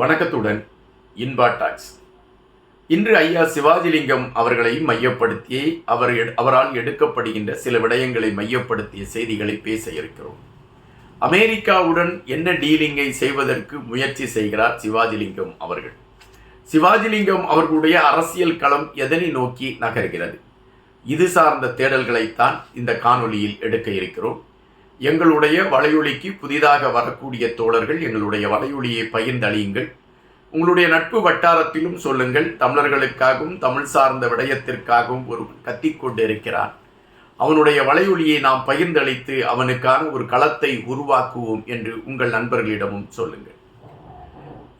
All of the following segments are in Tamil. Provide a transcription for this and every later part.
வணக்கத்துடன் இன்பா டாக்ஸ். இன்று ஐயா சிவாஜிலிங்கம் அவர்களை மையப்படுத்தி அவர் அவரால் எடுக்கப்படுகின்ற சில விடயங்களை மையப்படுத்திய செய்திகளை பேச இருக்கிறோம். அமெரிக்காவுடன் என்ன டீலிங்கை செய்வதற்கு முயற்சி செய்கிறார் சிவாஜிலிங்கம் அவர்கள்? சிவாஜிலிங்கம் அவர்களுடைய அரசியல் களம் எதனை நோக்கி நகர்கிறது? இது சார்ந்த தேடல்களைத்தான் இந்த காணொலியில் எடுக்க இருக்கிறோம். எங்களுடைய வலையொலிக்கு புதிதாக வரக்கூடிய தோழர்கள் எங்களுடைய வலையொலியை பகிர்ந்தளியுங்கள் உங்களுடைய நட்பு வட்டாரத்திலும் சொல்லுங்கள் தமிழர்களுக்காகவும் தமிழ் சார்ந்த விடயத்திற்காகவும் ஒரு கத்திக்கொண்டிருக்கிறான் அவனுடைய வலையொலியை நாம் பகிர்ந்தளித்து அவனுக்கான ஒரு களத்தை உருவாக்குவோம் என்று உங்கள் நண்பர்களிடமும் சொல்லுங்கள்.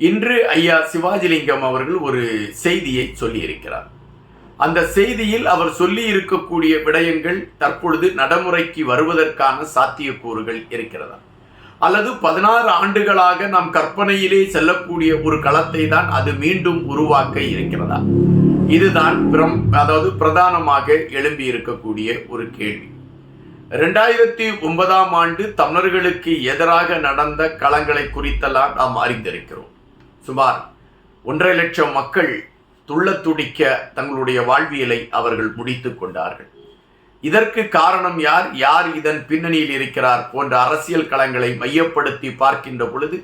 இன்று ஐயா சிவாஜிலிங்கம் அவர்கள் ஒரு செய்தியை சொல்லியிருக்கிறார். அந்த செய்தியில் அவர் சொல்லி இருக்கக்கூடிய விடயங்கள் தற்பொழுது நடைமுறைக்கு வருவதற்கான சாத்தியக்கூறுகள் இருக்கிறதா? அல்லது பதினாறு ஆண்டுகளாக நாம் கற்பனையிலே செல்லக்கூடிய ஒரு களத்தை தான் அது மீண்டும் உருவாக்க இருக்கிறதா? இதுதான் பிரம் அதாவது பிரதானமாக எழும்பி இருக்கக்கூடிய ஒரு கேள்வி. ரெண்டாயிரத்தி ஒன்பதாம் ஆண்டு தமிழர்களுக்கு எதிராக நடந்த களங்களை குறித்தெல்லாம் நாம் அறிந்திருக்கிறோம். சுமார் ஒன்றரை லட்சம் மக்கள் துள்ளத்துடிக்க தங்களுடைய வாழ்வியலை அவர்கள் முடித்து கொண்டார்கள். இதற்கு காரணம் யார்? யார் இதன் பின்னணியில் இருக்கிறார் போன்ற அரசியல் களங்களை மையப்படுத்தி பார்க்கின்ற பொழுது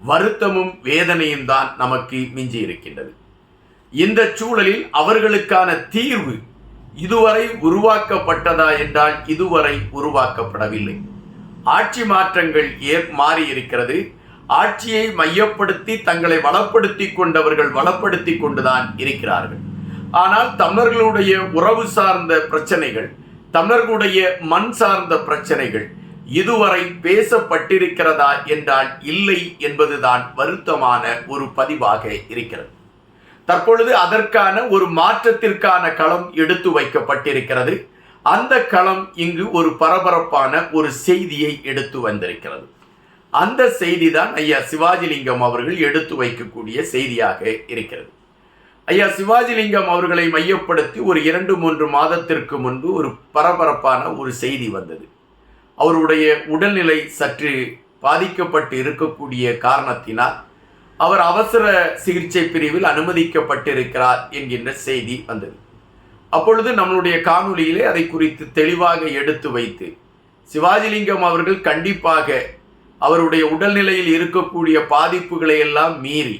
வருத்தமும் வேதனையும் தான் நமக்கு மிஞ்சி இருக்கின்றது. இந்த சூழலில் அவர்களுக்கான தீர்வு இதுவரை உருவாக்கப்பட்டதா என்றால் இதுவரை உருவாக்கப்படவில்லை. ஆட்சி மாற்றங்கள் ஏற் மாறி இருக்கிறது ஆட்சியை மையப்படுத்தி தங்களை வளப்படுத்தி கொண்டவர்கள் வளப்படுத்தி கொண்டுதான் இருக்கிறார்கள். ஆனால் தமிழர்களுடைய உறவு சார்ந்த பிரச்சனைகள் தமிழர்களுடைய மண் சார்ந்த பிரச்சனைகள் இதுவரை பேசப்பட்டிருக்கிறதா என்றால் இல்லை என்பதுதான் வருத்தமான ஒரு பதிவாக இருக்கிறது. தற்பொழுது அதற்கான ஒரு மாற்றத்திற்கான களம் எடுத்து வைக்கப்பட்டிருக்கிறது. அந்த களம் இங்கு ஒரு பரபரப்பான ஒரு செய்தியை எடுத்து வந்திருக்கிறது. அந்த செய்தி தான் ஐயா சிவாஜிலிங்கம் அவர்கள் எடுத்து வைக்கக்கூடிய செய்தியாக இருக்கிறது. ஐயா சிவாஜிலிங்கம் அவர்களை மையப்படுத்தி ஒரு இரண்டு மூன்று மாதத்திற்கு முன்பு ஒரு பரபரப்பான ஒரு செய்தி வந்தது. அவருடைய உடல்நிலை சற்று பாதிக்கப்பட்டு இருக்கக்கூடிய காரணத்தினால் அவர் அவசர சிகிச்சை பிரிவில் அனுமதிக்கப்பட்டிருக்கிறார் என்கின்ற செய்தி வந்தது. அப்பொழுது நம்மளுடைய காணொலியிலே அதை குறித்து தெளிவாக எடுத்து வைத்து சிவாஜிலிங்கம் அவர்கள் கண்டிப்பாக அவருடைய உடல்நிலையில் இருக்கக்கூடிய பாதிப்புகளை எல்லாம் மீறி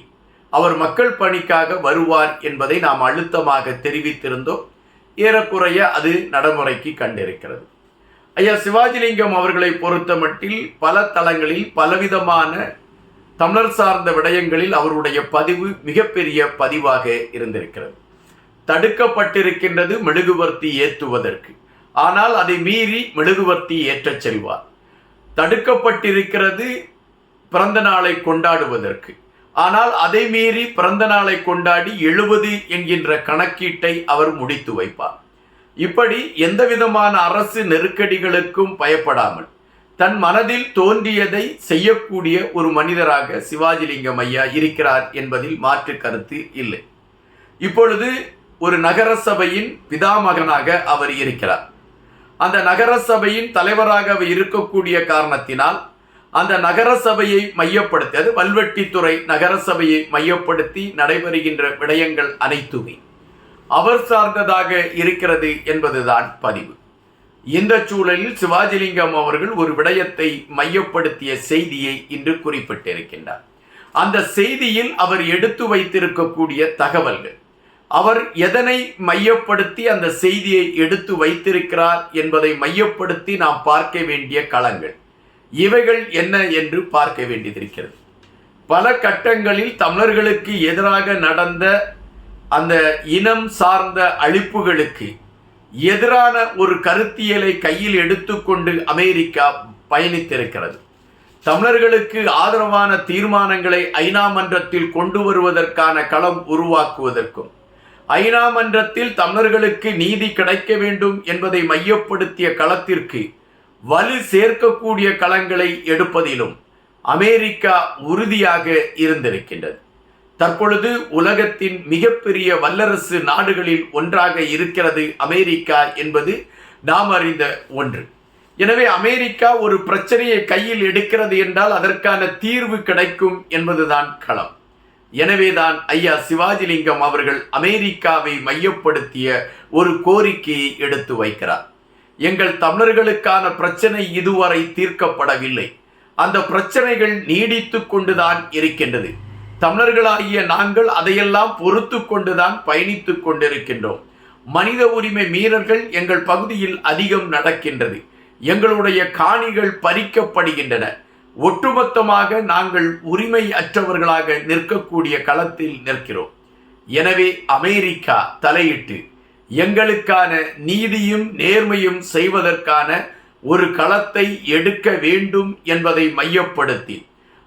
அவர் மக்கள் பணிக்காக வருவார் என்பதை நாம் அழுத்தமாக தெரிவித்திருந்தோம். ஏறக்குறைய அது நடைமுறைக்கு கண்டிருக்கிறது. ஐயா சிவாஜிலிங்கம் அவர்களை பொறுத்தமட்டில் பல தளங்களில் பலவிதமான தமிழர் சார்ந்த விடயங்களில் அவருடைய பதிவு மிகப்பெரிய பதிவாக இருந்திருக்கிறது. தடுக்கப்பட்டிருக்கின்றது மெழுகுவர்த்தி ஏற்றுவதற்கு ஆனால் அதை மீறி மெழுகுவர்த்தி ஏற்றச் செல்வார். தடுக்கப்பட்டிருக்கிறது பிறந்த நாளை கொண்டாடுவதற்கு. ஆனால் அதை மீறி பிறந்த நாளை கொண்டாடி எழுபது என்கின்ற கணக்கீட்டை அவர் முடித்து வைப்பார். இப்படி எந்த விதமான அரசு நெருக்கடிகளுக்கும் பயப்படாமல் தன் மனதில் தோன்றியதை செய்யக்கூடிய ஒரு மனிதராக சிவாஜிலிங்கம் ஐயா இருக்கிறார் என்பதில் மாற்று கருத்து இல்லை. இப்பொழுது ஒரு நகரசபையின் பிதாமகனாக அவர் இருக்கிறார். அந்த நகரசபையின் தலைவராக இருக்கக்கூடிய காரணத்தினால் அந்த நகரசபையை மையப்படுத்தி அது வல்வெட்டித்துறை நகரசபையை மையப்படுத்தி நடைபெறுகின்ற விடயங்கள் அனைத்துமே அவர் சார்ந்ததாக இருக்கிறது என்பதுதான் பதிவு. இந்த சூழலில் சிவாஜிலிங்கம் அவர்கள் ஒரு விடயத்தை மையப்படுத்திய செய்தியை இன்று குறிப்பிட்டிருக்கின்றார். அந்த செய்தியில் அவர் எடுத்து வைத்திருக்கக்கூடிய தகவல்கள் அவர் எதனை மையப்படுத்தி அந்த செய்தியை எடுத்து வைத்திருக்கிறார் என்பதை மையப்படுத்தி நாம் பார்க்க வேண்டிய களங்கள். இவைகள் என்ன என்று பார்க்க வேண்டியதிருக்கிறது பல கட்டங்களில் தமிழர்களுக்கு எதிராக நடந்த அந்த இனம் சார்ந்த அழிப்புகளுக்கு எதிரான ஒரு கருத்தியலை கையில் எடுத்துக்கொண்டு அமெரிக்கா பயணித்திருக்கிறது. தமிழர்களுக்கு ஆதரவான தீர்மானங்களை ஐநா மன்றத்தில் கொண்டு வருவதற்கான களம் உருவாக்குவதற்கும் ஐநா மன்றத்தில் தமிழர்களுக்கு நீதி கிடைக்க வேண்டும் என்பதை மையப்படுத்திய களத்திற்கு வலு சேர்க்கக்கூடிய களங்களை எடுப்பதிலும் அமெரிக்கா உறுதியாக இருந்திருக்கின்றது. தற்பொழுது உலகத்தின் மிகப்பெரிய வல்லரசு நாடுகளில் ஒன்றாக இருக்கிறது அமெரிக்கா என்பது நாம் அறிந்த ஒன்று. எனவே அமெரிக்கா ஒரு பிரச்சனையை கையில் எடுக்கிறது என்றால் அதற்கான தீர்வு கிடைக்கும் என்பதுதான் களம். எனவேதான் ஐயா சிவாஜிலிங்கம் அவர்கள் அமெரிக்காவை மையப்படுத்திய ஒரு கோரிக்கையை எடுத்து வைக்கிறார். எங்கள் தமிழர்களுக்கான பிரச்சனை இதுவரை தீர்க்கப்படவில்லை. அந்த பிரச்சனைகள் நீடித்து கொண்டுதான் இருக்கின்றது. தமிழர்களாகிய நாங்கள் அதையெல்லாம் பொறுத்து கொண்டுதான் பயணித்து கொண்டிருக்கின்றோம். மனித உரிமை மீறல்கள் எங்கள் பகுதியில் அதிகம் நடக்கின்றது. எங்களுடைய காணிகள் பறிக்கப்படுகின்றன. ஒட்டுமொத்தமாக நாங்கள் உரிமை அற்றவர்களாக நிற்கக்கூடிய களத்தில் நிற்கிறோம். எனவே அமெரிக்கா தலையிட்டு எங்களுக்கான நீதியும் நேர்மையும் செய்வதற்கான ஒரு களத்தை எடுக்க வேண்டும் என்பதை மையப்படுத்தி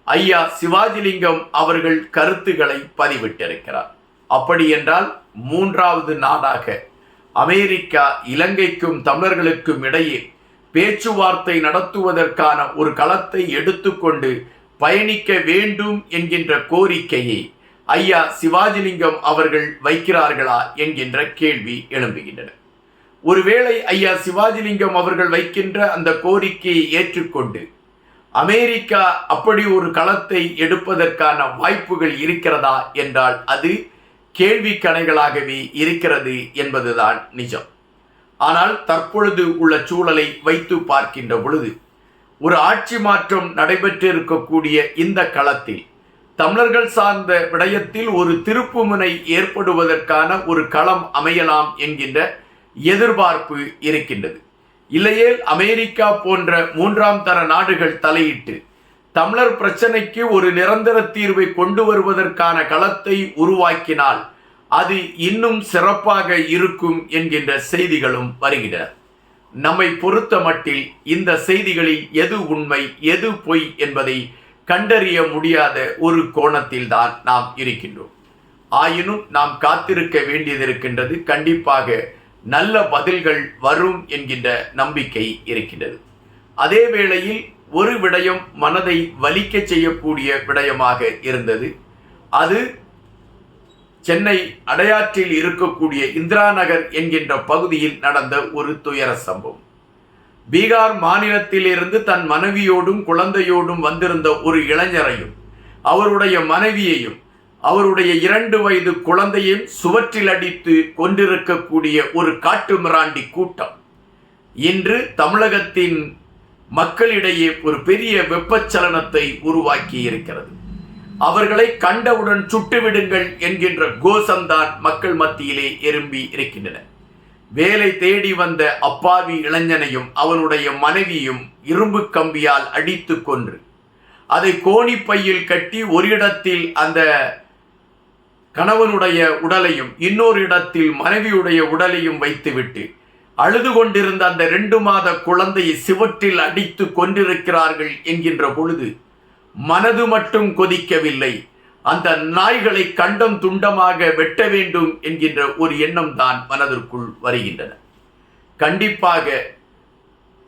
ஐயா சிவாஜிலிங்கம் அவர்கள் கருத்துக்களை பதிவிட்டிருக்கிறார். அப்படி என்றால் மூன்றாவது நாடாக அமெரிக்கா இலங்கைக்கும் தமிழர்களுக்கும் இடையே பேச்சுவார்த்தை நடத்துவதற்கான ஒரு களத்தை எடுத்துக்கொண்டு பயணிக்க வேண்டும் என்கின்ற கோரிக்கையை ஐயா சிவாஜிலிங்கம் அவர்கள் வைக்கிறார்களா என்கின்ற கேள்வி எழும்புகின்றன. ஒருவேளை ஐயா சிவாஜிலிங்கம் அவர்கள் வைக்கின்ற அந்த கோரிக்கையை ஏற்றுக்கொண்டு அமெரிக்கா அப்படி ஒரு களத்தை எடுப்பதற்கான வாய்ப்புகள் இருக்கிறதா என்றால் அது கேள்வி கணைகளாகவே இருக்கிறது என்பதுதான் நிஜம். ஆனால் தற்பொழுது உள்ள சூழலை வைத்து பார்க்கின்ற பொழுது ஒரு ஆட்சி மாற்றம் நடைபெற்றிருக்கக்கூடிய இந்த களத்தில் தமிழர்கள் சார்ந்த விடயத்தில் ஒரு திருப்புமுனை ஏற்படுவதற்கான ஒரு களம் அமையலாம் என்கின்ற எதிர்பார்ப்பு இருக்கின்றது. இல்லையேல் அமெரிக்கா போன்ற மூன்றாம் தர நாடுகள் தலையிட்டு தமிழர் பிரச்சனைக்கு ஒரு நிரந்தர தீர்வை கொண்டு வருவதற்கான களத்தை உருவாக்கினால் அது இன்னும் சிறப்பாக இருக்கும் என்கின்ற செய்திகளும் வருகின்றன நம்மை பொறுத்த மட்டில் இந்த செய்திகளில் எது உண்மை எது பொய் என்பதை கண்டறிய முடியாத ஒரு கோணத்தில் தான் நாம் இருக்கின்றோம். ஆயினும் நாம் காத்திருக்க வேண்டியது இருக்கின்றது கண்டிப்பாக நல்ல பதில்கள் வரும் என்கின்ற நம்பிக்கை இருக்கின்றது. அதே வேளையில் ஒரு விடயம் மனதை வலிக்க செய்யக்கூடிய விடயமாக இருந்தது. அது சென்னை அடையாற்றில் இருக்கக்கூடிய இந்திரா நகர் என்கின்ற பகுதியில் நடந்த ஒரு துயர சம்பவம். பீகார் மாநிலத்திலிருந்து தன் மனைவியோடும் குழந்தையோடும் வந்திருந்த ஒரு இளைஞரையும் அவருடைய மனைவியையும் அவருடைய இரண்டு வயது குழந்தையும் சுவற்றில் அடித்து கொண்டிருக்கக்கூடிய ஒரு காட்டு மிராண்டி கூட்டம். இன்று தமிழகத்தின் மக்களிடையே ஒரு பெரிய வெப்பச்சலனத்தை உருவாக்கி இருக்கிறது அவர்களை கண்டவுடன் சுட்டுவிடுங்கள் என்கின்ற கோஷம்தான் மக்கள் மத்தியிலே எறும்பி இருக்கின்றன. வேலை தேடி வந்த அப்பாவி இளைஞனையும் அவனுடைய மனைவியும் இரும்பு கம்பியால் அடித்து கொன்று அதை கோணிப்பையில் கட்டி ஒரு இடத்தில் அந்த கணவனுடைய உடலையும் இன்னொரு இடத்தில் மனைவியுடைய உடலையும் வைத்துவிட்டு அழுது கொண்டிருந்த அந்த ரெண்டு மாத குழந்தையை சிவற்றில் அடித்து கொண்டிருக்கிறார்கள் என்கின்ற பொழுது மனது மட்டும் கொதிக்கவில்லை. அந்த நாய்களை கண்டம் துண்டமாக வெட்ட வேண்டும் என்கின்ற ஒரு எண்ணம் தான் மனதிற்குள் வருகின்றன. கண்டிப்பாக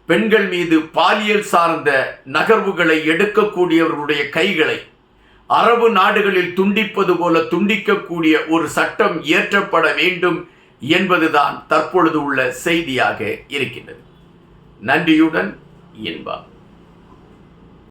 பெண்கள் மீது பாலியல் சார்ந்த நகர்வுகளை எடுக்கக்கூடியவர்களுடைய கைகளை அரபு நாடுகளில் துண்டிப்பது போல துண்டிக்கக்கூடிய ஒரு சட்டம் இயற்றப்பட வேண்டும் என்பதுதான் தற்பொழுது உள்ள செய்தியாக இருக்கின்றது. நன்றியுடன் இன்பா